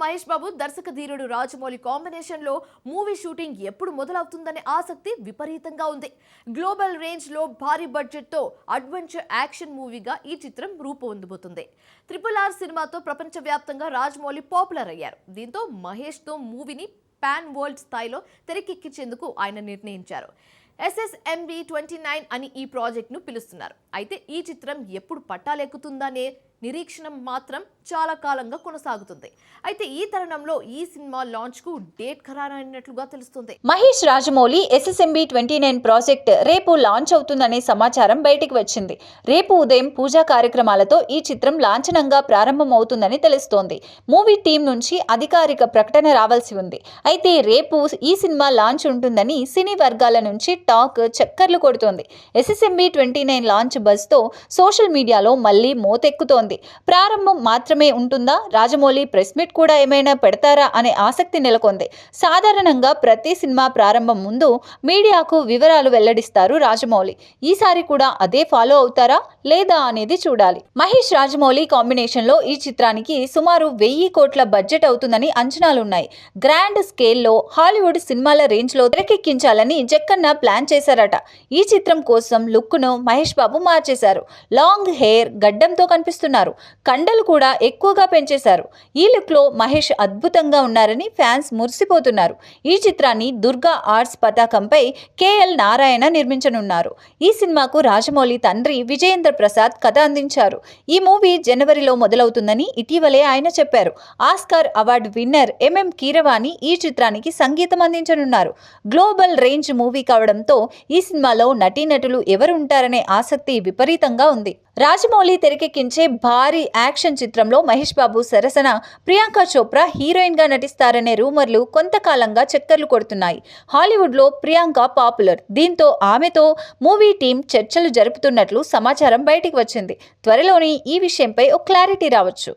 మహేష్ బాబు దర్శక ధీరుడు రాజమౌళి కాంబినేషన్లో మూవీ షూటింగ్ ఎప్పుడు మొదలవుతుందనే ఆసక్తి విపరీతంగా ఉంది. గ్లోబల్ రేంజ్లో భారీ బడ్జెట్తో అడ్వెంచర్ యాక్షన్ మూవీగా ఈ చిత్రం రూపొందబోతుంది. త్రిపుల్ ఆర్ సినిమాతో ప్రపంచవ్యాప్తంగా రాజమౌళి పాపులర్ అయ్యారు. దీంతో మహేష్తో మూవీని పాన్ వరల్డ్ స్థాయిలో తెరకెక్కించేందుకు ఆయన నిర్ణయించారు. ఎస్ఎస్ఎంబి ట్వంటీ నైన్ అని ఈ ప్రాజెక్ట్ను పిలుస్తున్నారు. అయితే ఈ చిత్రం ఎప్పుడు పట్టాలెక్కుతుందనే నిరీక్షణ మాత్రం చాలా కాలంగా కొనసాగుతుంది. అయితే ఈ తరుణంలో ఈ సినిమా లాంచ్కు డేట్ ఖరారైనట్లుగా తెలుస్తుంది. Mahesh Rajamouli SSMB twenty nine project రేపు లాంచ్ అవుతుందనే సమాచారం బయటికి వచ్చింది. రేపు ఉదయం పూజా కార్యక్రమాలతో ఈ చిత్రం లాంఛనంగా ప్రారంభమవుతుందని తెలుస్తోంది. మూవీ టీం నుంచి అధికారిక ప్రకటన రావాల్సి ఉంది. అయితే రేపు ఈ సినిమా లాంచ్ ఉంటుందని సినీ వర్గాల నుంచి టాక్ చక్కర్లు కొడుతోంది. ఎస్ఎస్ఎంబి ట్వంటీ నైన్ లాంచ్ బజ్తో సోషల్ మీడియాలో మళ్ళీ మోతెక్కుతోంది. ప్రారంభం మాత్రమే ఉంటుందా? రాజమౌళి ప్రెస్ మీట్ కూడా ఏమైనా పెడతారా అనే ఆసక్తి నెలకొంది. సాధారణంగా ప్రతి సినిమా ప్రారంభం ముందు మీడియాకు వివరాలు వెల్లడిస్తారు రాజమౌళి. ఈసారి కూడా అదే ఫాలో అవుతారా? లేదా అనేది చూడాలి. మహేష్ రాజమౌళి కాంబినేషన్లో ఈ చిత్రానికి సుమారు వెయ్యి కోట్ల బడ్జెట్ అవుతుందని అంచనాలున్నాయి. గ్రాండ్ స్కేల్లో హాలీవుడ్ సినిమాల రేంజ్లో తెరకెక్కించాలని జక్కన్న ప్లాన్ చేశారట. ఈ చిత్రం కోసం లుక్ను మహేష్ బాబు మార్చేశారు. లాంగ్ హెయిర్ గడ్డంతో కనిపిస్తున్నారు. కండలు కూడా ఎక్కువగా పెంచేశారు. ఈ లుక్లో మహేష్ అద్భుతంగా ఉన్నారని ఫ్యాన్స్ మురిసిపోతున్నారు. ఈ చిత్రాన్ని దుర్గా ఆర్ట్స్ పతాకంపై కేఎల్ నారాయణ నిర్మించనున్నారు. ఈ సినిమాకు రాజమౌళి తండ్రి విజయేంద్ర ప్రసాద్ కథ అందించారు. ఈ మూవీ జనవరిలో మొదలవుతుందని ఇటీవలే ఆయన చెప్పారు. Oscar award winner MM Keeravani ఈ చిత్రానికి సంగీతం అందించనున్నారు. గ్లోబల్ రేంజ్ మూవీ కావడంతో ఈ సినిమాలో నటీనటులు ఎవరు ఉంటారనే ఆసక్తి విపరీతంగా ఉంది. రాజమౌళి తెరకెక్కించే భారీ యాక్షన్ చిత్రం చిత్రంలో మహేష్ బాబు సరసన. ప్రియాంక చోప్రా హీరోయిన్గా నటిస్తారనే రూమర్లు కొంతకాలంగా చక్కర్లు కొడుతున్నాయి. హాలీవుడ్లో ప్రియాంక పాపులర్. దీంతో ఆమెతో మూవీ టీం చర్చలు జరుపుతున్నట్లు సమాచారం బయటికి వచ్చింది. త్వరలోనే ఈ విషయంపై ఓ క్లారిటీ రావచ్చు.